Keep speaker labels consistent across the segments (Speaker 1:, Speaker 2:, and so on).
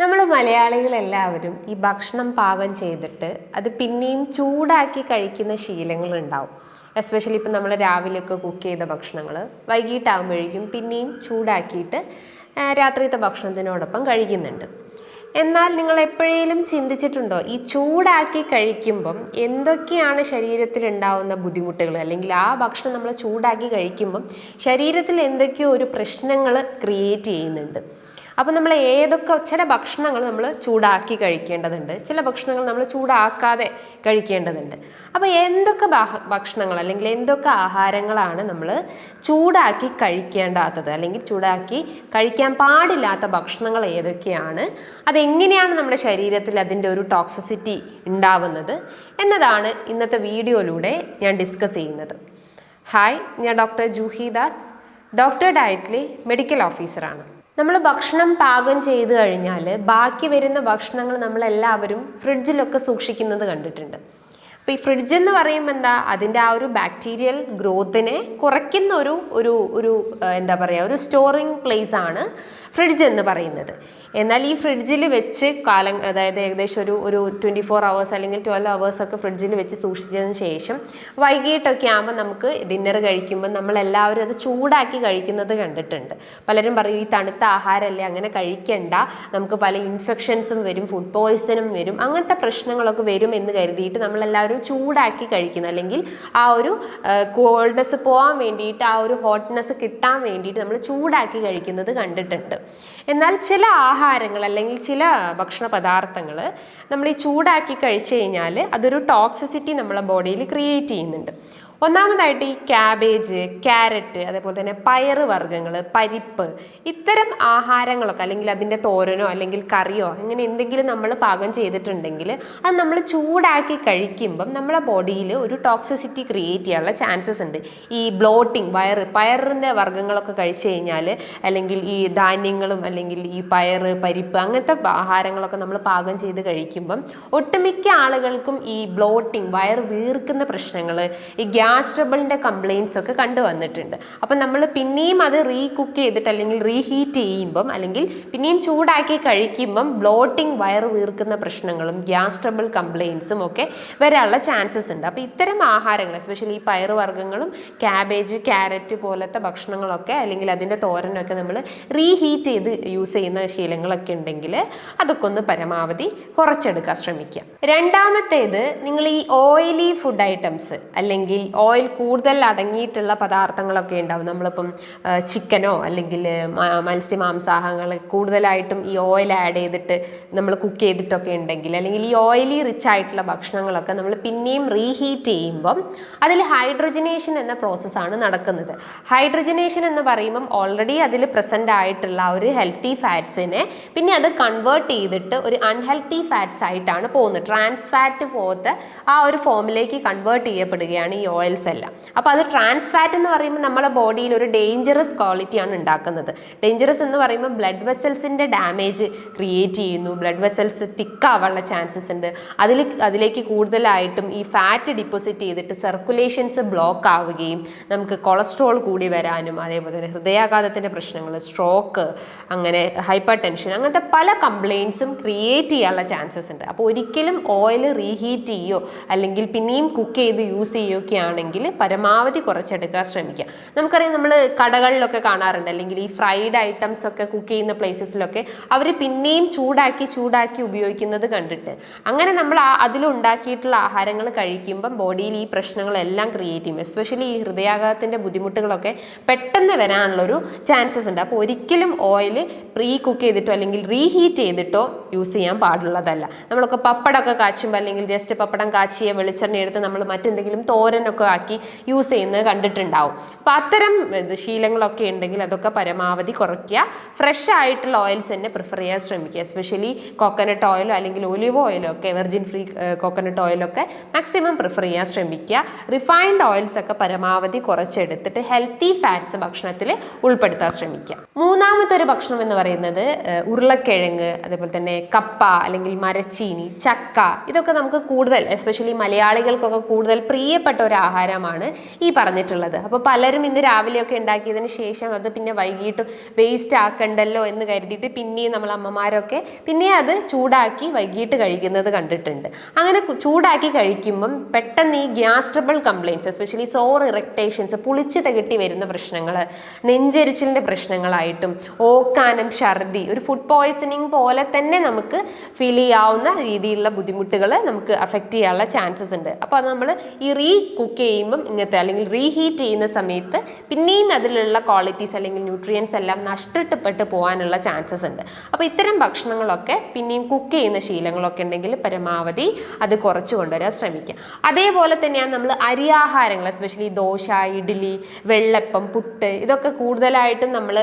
Speaker 1: നമ്മൾ മലയാളികളെല്ലാവരും ഈ ഭക്ഷണം പാകം ചെയ്തിട്ട് അത് പിന്നെയും ചൂടാക്കി കഴിക്കുന്ന ശീലങ്ങൾ ഉണ്ടാവും എസ്പെഷ്യലി ഇപ്പം നമ്മൾ രാവിലെയൊക്കെ കുക്ക് ചെയ്ത ഭക്ഷണങ്ങൾ വൈകിട്ടാകുമ്പോഴേക്കും പിന്നെയും ചൂടാക്കിയിട്ട് രാത്രിയത്തെ ഭക്ഷണത്തിനോടൊപ്പം കഴിക്കുന്നുണ്ട്. എന്നാൽ നിങ്ങൾ എപ്പോഴേലും ചിന്തിച്ചിട്ടുണ്ടോ? ഈ ചൂടാക്കി കഴിക്കുമ്പം എന്തൊക്കെയാണ് ശരീരത്തിൽ ഉണ്ടാവുന്ന ബുദ്ധിമുട്ടുകൾ അല്ലെങ്കിൽ ആ ഭക്ഷണം നമ്മൾ ചൂടാക്കി കഴിക്കുമ്പം ശരീരത്തിൽ എന്തൊക്കെയോ ഒരു പ്രശ്നങ്ങൾ ക്രിയേറ്റ് ചെയ്യുന്നുണ്ട്. അപ്പം നമ്മൾ ഏതൊക്കെ ചില ഭക്ഷണങ്ങൾ നമ്മൾ ചൂടാക്കി കഴിക്കേണ്ടതുണ്ട് ചില ഭക്ഷണങ്ങൾ നമ്മൾ ചൂടാക്കാതെ കഴിക്കേണ്ടതുണ്ട്. അപ്പോൾ എന്തൊക്കെ ഭക്ഷണങ്ങൾ അല്ലെങ്കിൽ എന്തൊക്കെ ആഹാരങ്ങളാണ് നമ്മൾ ചൂടാക്കി കഴിക്കേണ്ടാത്തത് അല്ലെങ്കിൽ ചൂടാക്കി കഴിക്കാൻ പാടില്ലാത്ത ഭക്ഷണങ്ങൾ ഏതൊക്കെയാണ് അതെങ്ങനെയാണ് നമ്മുടെ ശരീരത്തിൽ അതിന്റെ ഒരു ടോക്സിസിറ്റി ഉണ്ടാവുന്നത് എന്നതാണ് ഇന്നത്തെ വീഡിയോയിലൂടെ ഞാൻ ഡിസ്കസ് ചെയ്യുന്നത്. ഹായ് ഞാൻ ഡോക്ടർ ജൂഹി ദാസ്. ഡോക്ടർ ഡയറ്റ്ലി മെഡിക്കൽ ഓഫീസറാണ് നമ്മൾ ഭക്ഷണം പാകം ചെയ്ത് കഴിഞ്ഞാൽ ബാക്കി വരുന്ന ഭക്ഷണങ്ങൾ നമ്മളെല്ലാവരും ഫ്രിഡ്ജിലൊക്കെ സൂക്ഷിക്കുന്നത് കണ്ടിട്ടുണ്ട്. അപ്പോൾ ഈ ഫ്രിഡ്ജ് എന്ന് പറയുമ്പോൾ എന്താ? അതിന്റെ ആ ഒരു ബാക്ടീരിയൽ ഗ്രോത്തിനെ കുറയ്ക്കുന്ന ഒരു ഒരു ഒരു എന്താ പറയുക ഒരു സ്റ്റോറിങ് പ്ലേസ് ആണ് ഫ്രിഡ്ജ് എന്ന് പറയുന്നത്. എന്നാൽ ഈ ഫ്രിഡ്ജിൽ വെച്ച് കാലം അതായത് ഏകദേശം ഒരു ഒരു ട്വന്റി ഫോർ അവേഴ്സ് അല്ലെങ്കിൽ ട്വൽവ് അവേഴ്സ് ഒക്കെ ഫ്രിഡ്ജിൽ വെച്ച് സൂക്ഷിച്ചതിന് ശേഷം വൈകിട്ടൊക്കെ ആകുമ്പോൾ നമുക്ക് ഡിന്നർ കഴിക്കുമ്പോൾ നമ്മളെല്ലാവരും അത് ചൂടാക്കി കഴിക്കുന്നത് കണ്ടിട്ടുണ്ട്. പലരും പറയും ഈ തണുത്ത ആഹാരമല്ലേ അങ്ങനെ കഴിക്കണ്ട. നമുക്ക് പല ഇൻഫെക്ഷൻസും വരും ഫുഡ് പോയ്സണും വരും അങ്ങനത്തെ പ്രശ്നങ്ങളൊക്കെ വരും എന്ന് കരുതിയിട്ട് നമ്മളെല്ലാവരും ചൂടാക്കി കഴിക്കുന്നു. അല്ലെങ്കിൽ ആ ഒരു കോൾഡ്നെസ് പോകാൻ വേണ്ടിയിട്ട് ആ ഒരു ഹോട്ട്നെസ് കിട്ടാൻ വേണ്ടിയിട്ട് നമ്മൾ ചൂടാക്കി കഴിക്കുന്നത് കണ്ടിട്ടുണ്ട്. എന്നാൽ ചില ആഹാരങ്ങൾ അല്ലെങ്കിൽ ചില ഭക്ഷണ പദാർത്ഥങ്ങൾ നമ്മൾ ഈ ചൂടാക്കി കഴിച്ചു കഴിഞ്ഞാൽ അതൊരു ടോക്സിസിറ്റി നമ്മളെ ബോഡിയിൽ ക്രിയേറ്റ് ചെയ്യുന്നുണ്ട്. ഒന്നാമതായിട്ട് ഈ ക്യാബേജ് ക്യാരറ്റ് അതേപോലെ തന്നെ പയറ് വർഗങ്ങൾ പരിപ്പ് ഇത്തരം ആഹാരങ്ങളൊക്കെ അല്ലെങ്കിൽ അതിന്റെ തോരനോ അല്ലെങ്കിൽ കറിയോ അങ്ങനെ എന്തെങ്കിലും നമ്മൾ പാകം ചെയ്തിട്ടുണ്ടെങ്കിൽ അത് നമ്മൾ ചൂടാക്കി കഴിക്കുമ്പം നമ്മളെ ബോഡിയിൽ ഒരു ടോക്സിസിറ്റി ക്രിയേറ്റ് ചെയ്യാനുള്ള ചാൻസസ് ഉണ്ട്. ഈ ബ്ലോട്ടിങ് വയറ് പയറിന്റെ വർഗങ്ങളൊക്കെ കഴിച്ചു കഴിഞ്ഞാൽ അല്ലെങ്കിൽ ഈ ധാന്യങ്ങളും അല്ലെങ്കിൽ ഈ പയറ് പരിപ്പ് അങ്ങനത്തെ ആഹാരങ്ങളൊക്കെ നമ്മൾ പാകം ചെയ്ത് കഴിക്കുമ്പം ഒട്ടുമിക്ക ആളുകൾക്കും ഈ ബ്ലോട്ടിങ് വയർ വീർക്കുന്ന പ്രശ്നങ്ങൾ ഈ ഗ്യാസ് ട്രബിളിന്റെ കംപ്ലയിൻസ് ഒക്കെ കണ്ടുവന്നിട്ടുണ്ട് അപ്പം നമ്മൾ പിന്നെയും അത് റീ കുക്ക് ചെയ്തിട്ട് അല്ലെങ്കിൽ റീഹീറ്റ് ചെയ്യുമ്പം അല്ലെങ്കിൽ പിന്നെയും ചൂടാക്കി കഴിക്കുമ്പം ബ്ലോട്ടിംഗ് വയറ് വീർക്കുന്ന പ്രശ്നങ്ങളും ഗ്യാസ് ട്രബിൾ കംപ്ലയിൻസും ഒക്കെ വരാനുള്ള ചാൻസസ് ഉണ്ട്. അപ്പോൾ ഇത്തരം ആഹാരങ്ങൾ എസ്പെഷ്യലി ഈ പയറ് വർഗങ്ങളും ക്യാബേജ് ക്യാരറ്റ് പോലത്തെ ഭക്ഷണങ്ങളൊക്കെ അല്ലെങ്കിൽ അതിന്റെ തോരനൊക്കെ നമ്മൾ റീഹീറ്റ് ചെയ്ത് യൂസ് ചെയ്യുന്ന ശീലങ്ങളൊക്കെ ഉണ്ടെങ്കിൽ അതൊക്കെ ഒന്ന് പരമാവധി കുറച്ചെടുക്കാൻ ശ്രമിക്കുക. രണ്ടാമത്തേത് നിങ്ങൾ ഈ ഓയിലി ഫുഡ് ഐറ്റംസ് അല്ലെങ്കിൽ ഓയിൽ കൂടുതൽ അടങ്ങിയിട്ടുള്ള പദാർത്ഥങ്ങളൊക്കെ ഉണ്ടാവും. നമ്മളിപ്പം ചിക്കനോ അല്ലെങ്കിൽ മത്സ്യമാംസാഹങ്ങൾ കൂടുതലായിട്ടും ഈ ഓയിൽ ആഡ് ചെയ്തിട്ട് നമ്മൾ കുക്ക് ചെയ്തിട്ടൊക്കെ ഉണ്ടെങ്കിൽ അല്ലെങ്കിൽ ഈ ഓയിലി റിച്ച് ആയിട്ടുള്ള ഭക്ഷണങ്ങളൊക്കെ നമ്മൾ പിന്നെയും റീഹീറ്റ് ചെയ്യുമ്പം അതിൽ ഹൈഡ്രജനേഷൻ എന്ന പ്രോസസ്സാണ് നടക്കുന്നത്. ഹൈഡ്രജനേഷൻ എന്ന് പറയുമ്പം ഓൾറെഡി അതിൽ പ്രസന്റ് ആയിട്ടുള്ള ഒരു ഹെൽത്തി ഫാറ്റ്സിനെ പിന്നെ അത് കൺവേർട്ട് ചെയ്തിട്ട് ഒരു അൺഹെൽത്തി ഫാറ്റ്സ് ആയിട്ടാണ് പോകുന്നത്. ട്രാൻസ് ഫാറ്റ് ആ ഒരു ഫോമിലേക്ക് കൺവേർട്ട് ചെയ്യപ്പെടുകയാണ് ഈ ഓയിൽസ് എല്ലാം അപ്പോൾ അത് ട്രാൻസ് ഫാറ്റ് എന്ന് പറയുമ്പോൾ നമ്മുടെ ബോഡിയിൽ ഒരു ഡേഞ്ചറസ് ക്വാളിറ്റിയാണ് ഉണ്ടാക്കുന്നത്. ഡേഞ്ചറസ് എന്ന് പറയുമ്പോൾ ബ്ലഡ് വെസൽസിന്റെ ഡാമേജ് ക്രിയേറ്റ് ചെയ്യുന്നു. ബ്ലഡ് വെസൽസ് തിക്കാവാനുള്ള ചാൻസസ് ഉണ്ട്. അതിൽ അതിലേക്ക് കൂടുതലായിട്ടും ഈ ഫാറ്റ് ഡിപ്പോസിറ്റ് ചെയ്തിട്ട് സർക്കുലേഷൻസ് ബ്ലോക്ക് ആവുകയും നമുക്ക് കൊളസ്ട്രോൾ കൂടി വരാനും അതേപോലെ തന്നെ ഹൃദയാഘാതത്തിന്റെ പ്രശ്നങ്ങൾ സ്ട്രോക്ക് അങ്ങനെ ഹൈപ്പർ ടെൻഷൻ അങ്ങനത്തെ പല കംപ്ലയിൻസും ക്രിയേറ്റ് ചെയ്യാനുള്ള ചാൻസസ് ഉണ്ട്. അപ്പോൾ ഒരിക്കലും ഓയിൽ റീഹീറ്റ് ചെയ്യോ അല്ലെങ്കിൽ പിന്നെയും കുക്ക് ചെയ്ത് യൂസ് ചെയ്യുകയൊക്കെ ആണെങ്കിൽ പരമാവധി കുറച്ചെടുക്കാൻ ശ്രമിക്കുക. നമുക്കറിയാം നമ്മൾ കടകളിലൊക്കെ കാണാറുണ്ട്. അല്ലെങ്കിൽ ഈ ഫ്രൈഡ് ഐറ്റംസ് ഒക്കെ കുക്ക് ചെയ്യുന്ന പ്ലേസസിലൊക്കെ അവർ പിന്നെയും ചൂടാക്കി ചൂടാക്കി ഉപയോഗിക്കുന്നത് കണ്ടിട്ട്. അങ്ങനെ നമ്മൾ ആ അതിലുണ്ടാക്കിയിട്ടുള്ള ആഹാരങ്ങൾ കഴിക്കുമ്പം ബോഡിയിൽ ഈ പ്രശ്നങ്ങളെല്ലാം ക്രിയേറ്റ് ചെയ്യും. എസ്പെഷ്യലി ഈ ഹൃദയാഘാതത്തിന്റെ ബുദ്ധിമുട്ടുകളൊക്കെ പെട്ടെന്ന് വരാനുള്ളൊരു ചാൻസസ് ഉണ്ട്. അപ്പോൾ ഒരിക്കലും ഓയിൽ പ്രീ കുക്ക് ചെയ്തിട്ടോ അല്ലെങ്കിൽ റീഹീറ്റ് ചെയ്തിട്ടോ യൂസ് ചെയ്യാൻ പാടുള്ളതല്ല. നമ്മളൊക്കെ പപ്പടമൊക്കെ കാച്ചുമ്പോൾ അല്ലെങ്കിൽ ജസ്റ്റ് പപ്പടം കാച്ചിയ വെളിച്ചെണ്ണ എടുത്ത് നമ്മൾ മറ്റെന്തെങ്കിലും തോരനൊക്കെ ആക്കി യൂസ് ചെയ്യുന്നത് കണ്ടിട്ടുണ്ടാവും. അപ്പോൾ അത്തരം ശീലങ്ങളൊക്കെ ഉണ്ടെങ്കിൽ അതൊക്കെ പരമാവധി കുറയ്ക്കുക. ഫ്രഷ് ആയിട്ടുള്ള ഓയിൽസ് തന്നെ പ്രിഫർ ചെയ്യാൻ ശ്രമിക്കുക. എസ്പെഷ്യലി കോക്കനട്ട് ഓയിലോ അല്ലെങ്കിൽ ഒലിവ് ഓയിലോ ഒക്കെ വെർജിൻ ഫ്രീ കോക്കനട്ട് ഓയിലൊക്കെ മാക്സിമം പ്രിഫർ ചെയ്യാൻ ശ്രമിക്കുക. റിഫൈൻഡ് ഓയിൽസ് ഒക്കെ പരമാവധി കുറച്ചെടുത്തിട്ട് ഹെൽത്തി ഫാറ്റ്സ് ഭക്ഷണത്തിൽ ഉൾപ്പെടുത്താൻ ശ്രമിക്കുക. മൂന്നാമത്തെ ഒരു ഭക്ഷണം എന്ന് പറയുന്നത് ഉരുളക്കിഴങ്ങ് അതേപോലെ തന്നെ കപ്പ അല്ലെങ്കിൽ മരച്ചീനി ചക്ക ഇതൊക്കെ നമുക്ക് കൂടുതൽ എസ്പെഷ്യലി മലയാളികൾക്കൊക്കെ കൂടുതൽ പ്രിയപ്പെട്ട ഒരു ആഹാരമാണ് ഈ പറഞ്ഞിട്ടുള്ളത്. അപ്പോൾ പലരും ഇന്ന് രാവിലെയൊക്കെ ഉണ്ടാക്കിയതിന് ശേഷം അത് പിന്നെ വൈകിട്ട് വേസ്റ്റ് ആക്കണ്ടല്ലോ എന്ന് കരുതിയിട്ട് പിന്നെയും നമ്മൾ അമ്മമാരൊക്കെ പിന്നെ അത് ചൂടാക്കി വൈകിട്ട് കഴിക്കുന്നത് കണ്ടിട്ടുണ്ട്. അങ്ങനെ ചൂടാക്കി കഴിക്കുമ്പം പെട്ടെന്ന് ഈ gas trouble complaints especially sour eructations പുളിച്ച് തികട്ടി വരുന്ന പ്രശ്നങ്ങൾ നെഞ്ചരിച്ചിലിന്റെ പ്രശ്നങ്ങളായിട്ടും ഓക്കാനം ഛർദി ഒരു ഫുഡ് പോയ്സണിങ് പോലെ തന്നെ നമുക്ക് ഫീൽ ചെയ്യാവുന്ന രീതിയിലുള്ള ബുദ്ധിമുട്ടുകൾ നമുക്ക് അഫക്റ്റ് ചെയ്യാനുള്ള ചാൻസസ് ഉണ്ട്. അപ്പോൾ അത് നമ്മൾ ഈ റീ കുക്ക് ചെയ്യുമ്പം ഇങ്ങനത്തെ അല്ലെങ്കിൽ റീഹീറ്റ് ചെയ്യുന്ന സമയത്ത് പിന്നെയും അതിലുള്ള ക്വാളിറ്റീസ് അല്ലെങ്കിൽ ന്യൂട്രിയൻസ് എല്ലാം നഷ്ടപ്പെട്ട് പോകാനുള്ള ചാൻസസ് ഉണ്ട്. അപ്പോൾ ഇത്തരം ഭക്ഷണങ്ങളൊക്കെ പിന്നെയും കുക്ക് ചെയ്യുന്ന ശീലങ്ങളൊക്കെ ഉണ്ടെങ്കിൽ പരമാവധി അത് കുറച്ച് കൊണ്ടുവരാൻ ശ്രമിക്കുക. അതേപോലെ തന്നെയാണ് നമ്മൾ അരിയാഹാരങ്ങൾ എസ്പെഷ്യലി ദോശ ഇഡ്ഡലി വെള്ളപ്പം പുട്ട് ഇതൊക്കെ കൂടുതലായിട്ടും നമ്മൾ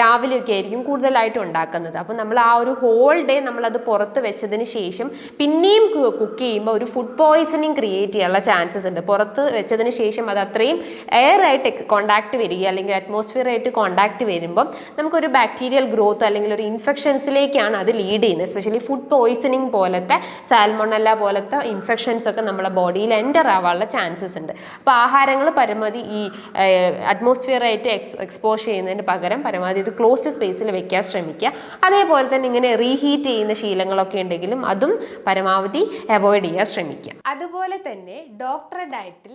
Speaker 1: രാവിലെയൊക്കെ ആയിരിക്കും കൂടുതലായിട്ടും ഉണ്ടാക്കുന്നത്. അപ്പോൾ നമ്മൾ ആ ഒരു ഹോൾ ഡേ നമ്മളത് പുറത്ത് വെച്ചതിന് ശേഷം പിന്നെയും കുക്ക് ചെയ്യുമ്പോൾ ഒരു ഫുഡ് പോയ്സണിങ് ക്രിയേറ്റ് ചെയ്യാനുള്ള ചാൻസസ് ഉണ്ട്. പുറത്ത് വെച്ചതിന് ശേഷം അത് അത്രയും എയർ ആയിട്ട് കോണ്ടാക്ട് വരിക അല്ലെങ്കിൽ അറ്റ്മോസ്ഫിയർ ആയിട്ട് കോണ്ടാക്ട് വരുമ്പം നമുക്കൊരു ബാക്ടീരിയൽ ഗ്രോത്ത് അല്ലെങ്കിൽ ഒരു ഇൻഫെക്ഷൻസിലേക്കാണ് അത് ലീഡ് ചെയ്യുന്നത്. എസ്പെഷ്യലി ഫുഡ് പോയ്സണിങ് പോലത്തെ സാൽമോണല്ല പോലത്തെ ഇൻഫെക്ഷൻസ് ഒക്കെ നമ്മുടെ ബോഡിയിൽ എന്റർ ആവാനുള്ള ചാൻസസ് ഉണ്ട്. അപ്പോൾ ആഹാരങ്ങൾ പരമാവധി ഈ അറ്റ്മോസ്ഫിയർ ആയിട്ട് എക്സ് എക്സ്പോഷ് ചെയ്യുന്നതിന് പകരം പരമാവധി ഇത് ക്ലോസ്ഡ് സ്പേസിൽ വെക്കാൻ ശ്രമിക്കുക. അതേപോലെ തന്നെ ഇങ്ങനെ റീഹീറ്റ് ചെയ്യുന്ന ശീലങ്ങളൊക്കെ ഉണ്ടെങ്കിലും അതും പരമാവധി അവോയ്ഡ് ചെയ്യാൻ ശ്രമിക്കുക. അതുപോലെ തന്നെ ഡോക്ടറെ ഡയറ്റിൽ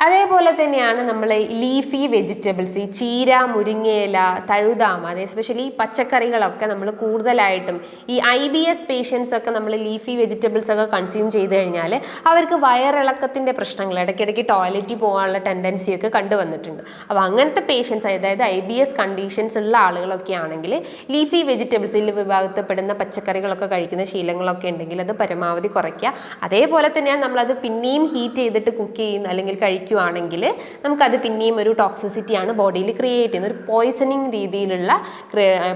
Speaker 1: അതേപോലെ തന്നെയാണ് നമ്മൾ ലീഫി വെജിറ്റബിൾസ് ഈ ചീര മുരിങ്ങയില തഴുതാമ അത് എസ്പെഷ്യലി പച്ചക്കറികളൊക്കെ നമ്മൾ കൂടുതലായിട്ടും ഈ ഐ ബി എസ് പേഷ്യൻസ് ഒക്കെ നമ്മൾ ലീഫി വെജിറ്റബിൾസ് ഒക്കെ കൺസ്യൂം ചെയ്ത് കഴിഞ്ഞാൽ അവർക്ക് വയറിളക്കത്തിന്റെ പ്രശ്നങ്ങൾ ഇടയ്ക്കിടയ്ക്ക് ടോയ്ലറ്റിൽ പോകാനുള്ള ടെൻഡൻസി ഒക്കെ കണ്ടുവന്നിട്ടുണ്ട് അപ്പോൾ അങ്ങനത്തെ പേഷ്യൻസ് അതായത് ഐ ബി എസ് കണ്ടീഷൻസ് ഉള്ള ആളുകളൊക്കെ ആണെങ്കിൽ ലീഫി വെജിറ്റബിൾസിൽ വിഭാഗത്തിൽപ്പെടുന്ന പച്ചക്കറികളൊക്കെ കഴിക്കുന്ന ശീലങ്ങളൊക്കെ ഉണ്ടെങ്കിൽ അത് പരമാവധി കുറയ്ക്കുക. അതേപോലെ തന്നെയാണ് നമ്മളത് പിന്നെയും ഹീറ്റ് ചെയ്തിട്ട് കുക്ക് ചെയ്യുന്ന അല്ലെങ്കിൽ കഴിക്കുവാണെങ്കിൽ നമുക്കത് പിന്നെയും ഒരു ടോക്സിസിറ്റിയാണ് ബോഡിയിൽ ക്രിയേറ്റ് ചെയ്യുന്നത് ഒരു പോയ്സണിങ് രീതിയിലുള്ള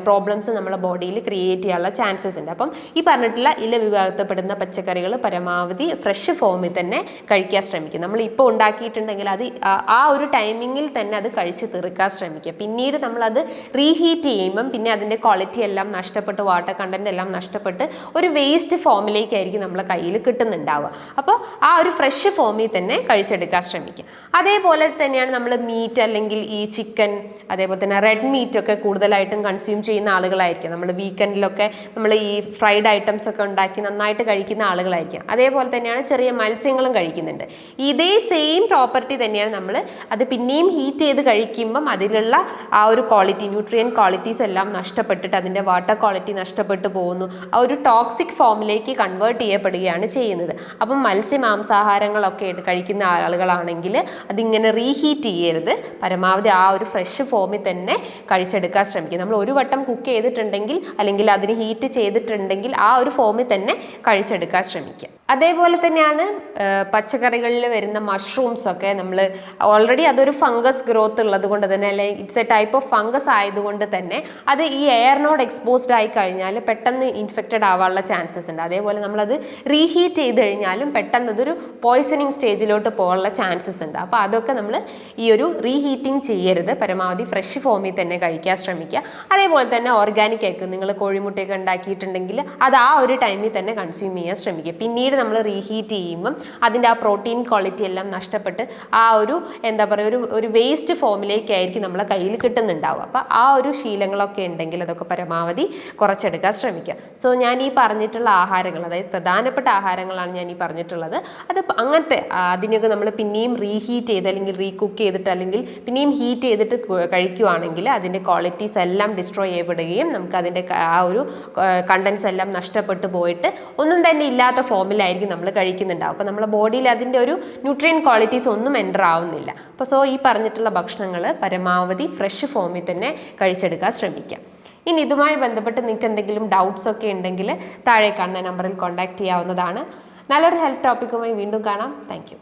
Speaker 1: പ്രോബ്ലംസ് നമ്മളെ ബോഡിയിൽ ക്രിയേറ്റ് ചെയ്യാനുള്ള ചാൻസസ് ഉണ്ട്. അപ്പം ഈ പറഞ്ഞിട്ടുള്ള ഇല വിഭാഗത്തിൽപ്പെടുന്ന പച്ചക്കറികൾ പരമാവധി ഫ്രഷ് ഫോമിൽ തന്നെ കഴിക്കാൻ ശ്രമിക്കും. നമ്മൾ ഇപ്പോൾ ഉണ്ടാക്കിയിട്ടുണ്ടെങ്കിൽ അത് ആ- ഒരു ടൈമിങ്ങിൽ തന്നെ അത് കഴിച്ച് തീർക്കാൻ ശ്രമിക്കുക പിന്നീട് നമ്മളത് റീഹീറ്റ് ചെയ്യുമ്പം പിന്നെ അതിന്റെ ക്വാളിറ്റി എല്ലാം നഷ്ടപ്പെട്ട് വാട്ടർ കണ്ടന്റ് എല്ലാം നഷ്ടപ്പെട്ട് ഒരു വേസ്റ്റ് ഫോമിലേക്കായിരിക്കും നമ്മളെ കയ്യിൽ കിട്ടുന്നുണ്ടാവുക. അപ്പോൾ ആ ഒരു ഫ്രഷ് ഫോമിൽ തന്നെ കഴിച്ചെടുക്കാൻ ശ്രമിക്കുക അതേപോലെ തന്നെയാണ് നമ്മൾ മീറ്റ് അല്ലെങ്കിൽ ഈ ചിക്കൻ അതേപോലെ തന്നെ റെഡ് മീറ്റ് ഒക്കെ കൂടുതലായിട്ടും കൺസ്യൂം ചെയ്യുന്ന ആളുകളായിരിക്കും. നമ്മൾ വീക്കെൻഡിലൊക്കെ നമ്മൾ ഈ ഫ്രൈഡ് ഐറ്റംസ് ഒക്കെ ഉണ്ടാക്കി നന്നായിട്ട് കഴിക്കുന്ന ആളുകളായിരിക്കും. അതേപോലെ തന്നെയാണ് ചെറിയ മത്സ്യങ്ങളും കഴിക്കുന്നുണ്ട്. ഇതേ സെയിം പ്രോപ്പർട്ടി തന്നെയാണ് നമ്മൾ അത് പിന്നെയും ഹീറ്റ് ചെയ്ത് കഴിക്കുമ്പം അതിലുള്ള ആ ഒരു ക്വാളിറ്റി ന്യൂട്രിയൻ ക്വാളിറ്റീസ് എല്ലാം നഷ്ടപ്പെട്ടിട്ട് അതിന്റെ വാട്ടർ ക്വാളിറ്റി നഷ്ടപ്പെട്ടു പോകുന്നു. ആ ഒരു ടോക്സിക് ഫോമിലേക്ക് കൺവേർട്ട് ചെയ്യപ്പെടുകയാണ് ചെയ്യുന്നത്. അപ്പം മത്സ്യ മാംസാഹാരങ്ങളൊക്കെ എടു- കഴിക്കുന്ന ആളുകളാണെങ്കിൽ അതിങ്ങനെ റീഹീറ്റ് ചെയ്യരുത്. പരമാവധി ആ ഒരു ഫ്രഷ് ഫോമിൽ തന്നെ കഴിച്ചെടുക്കാൻ ശ്രമിക്കുക. നമ്മൾ ഒരു വട്ടം കുക്ക് ചെയ്തിട്ടുണ്ടെങ്കിൽ അല്ലെങ്കിൽ അതിന് ഹീറ്റ് ചെയ്തിട്ടുണ്ടെങ്കിൽ ആ ഒരു ഫോമിൽ തന്നെ കഴിച്ചെടുക്കാൻ ശ്രമിക്കുക. അതേപോലെ തന്നെയാണ് പച്ചക്കറികളിൽ വരുന്ന മഷ്റൂംസ് ഒക്കെ നമ്മൾ ഓൾറെഡി അതൊരു ഫംഗസ് ഗ്രോത്ത് ഉള്ളത് കൊണ്ട് തന്നെ അല്ലെങ്കിൽ it's a type of fungus ആയതുകൊണ്ട് തന്നെ അത് ഈ എയറിനോട് എക്സ്പോസ്ഡ് ആയി കഴിഞ്ഞാൽ പെട്ടെന്ന് ഇൻഫെക്റ്റഡ് ആവാനുള്ള ചാൻസസ് ഉണ്ട്. അതേപോലെ നമ്മളത് റീഹീറ്റ് ചെയ്ത് കഴിഞ്ഞാലും പെട്ടെന്ന് അതൊരു പോയ്സണിങ് സ്റ്റേജിലോട്ട് പോകാനുള്ള ചാൻസസ് ഉണ്ട്. അപ്പോൾ അതൊക്കെ നമ്മൾ ഈ ഒരു റീഹീറ്റിംഗ് ചെയ്യരുത്. പരമാവധി ഫ്രഷ് ഫോമിൽ തന്നെ കഴിക്കാൻ ശ്രമിക്കുക. അതേപോലെ തന്നെ ഓർഗാനിക് ആയിരിക്കും നിങ്ങൾ കോഴിമുട്ടയൊക്കെ ഉണ്ടാക്കിയിട്ടുണ്ടെങ്കിൽ അത് ആ ഒരു ടൈമിൽ തന്നെ കൺസ്യൂം ചെയ്യാൻ ശ്രമിക്കുക. പിന്നീട് നമ്മൾ റീഹീറ്റ് ചെയ്യുമ്പം അതിന്റെ ആ പ്രോട്ടീൻ ക്വാളിറ്റി എല്ലാം നഷ്ടപ്പെട്ട് ആ ഒരു എന്താ പറയുക ഒരു ഒരു വേസ്റ്റ് ഫോമിലേക്കായിരിക്കും നമ്മളെ കയ്യിൽ കിട്ടുന്നുണ്ടാവുക. അപ്പോൾ ആ ഒരു ശീലങ്ങളൊക്കെ ഉണ്ടെങ്കിൽ അതൊക്കെ പരമാവധി കുറച്ചെടുക്കാൻ ശ്രമിക്കുക. സോ ഞാൻ ഈ പറഞ്ഞിട്ടുള്ള ആഹാരങ്ങൾ അതായത് പ്രധാനപ്പെട്ട ആഹാരങ്ങളാണ് ഞാൻ ഈ പറഞ്ഞിട്ടുള്ളത്. അത് അങ്ങനത്തെ അതിനെയൊക്കെ നമ്മൾ പിന്നെയും റീഹീറ്റ് ചെയ്ത് അല്ലെങ്കിൽ റീകുക്ക് ചെയ്തിട്ട് അല്ലെങ്കിൽ പിന്നെയും ഹീറ്റ് ചെയ്തിട്ട് കഴിക്കുവാണെങ്കിൽ അതിന്റെ ക്വാളിറ്റീസ് എല്ലാം ഡിസ്ട്രോയ് ചെയ്യപ്പെടുകയും നമുക്ക് അതിന്റെ ആ ഒരു കണ്ടൻസ് എല്ലാം നഷ്ടപ്പെട്ടു പോയിട്ട് ഒന്നും തന്നെ ഇല്ലാത്ത ഫോമിലായിരിക്കും നമ്മൾ കഴിക്കുന്നുണ്ടാവും അപ്പോൾ നമ്മുടെ ബോഡിയിൽ അതിന്റെ ഒരു ന്യൂട്രിയൻ ക്വാളിറ്റീസ് ഒന്നും എന്റർ ആവുന്നില്ല. അപ്പോൾ സോ ഈ പറഞ്ഞിട്ടുള്ള ഭക്ഷണങ്ങൾ പരമാവധി ഫ്രഷ് ഫോമിൽ തന്നെ കഴിച്ചെടുക്കാൻ ശ്രമിക്കാം ഇനി ഇതുമായി ബന്ധപ്പെട്ട് നിങ്ങൾക്ക് എന്തെങ്കിലും ഡൗട്ട്സ് ഒക്കെ ഉണ്ടെങ്കിൽ താഴെ കാണുന്ന നമ്പറിൽ കോൺടാക്ട് ചെയ്യാവുന്നതാണ്. നല്ലൊരു ഹെൽത്ത് ടോപ്പിക്കുമായി വീണ്ടും കാണാം. താങ്ക്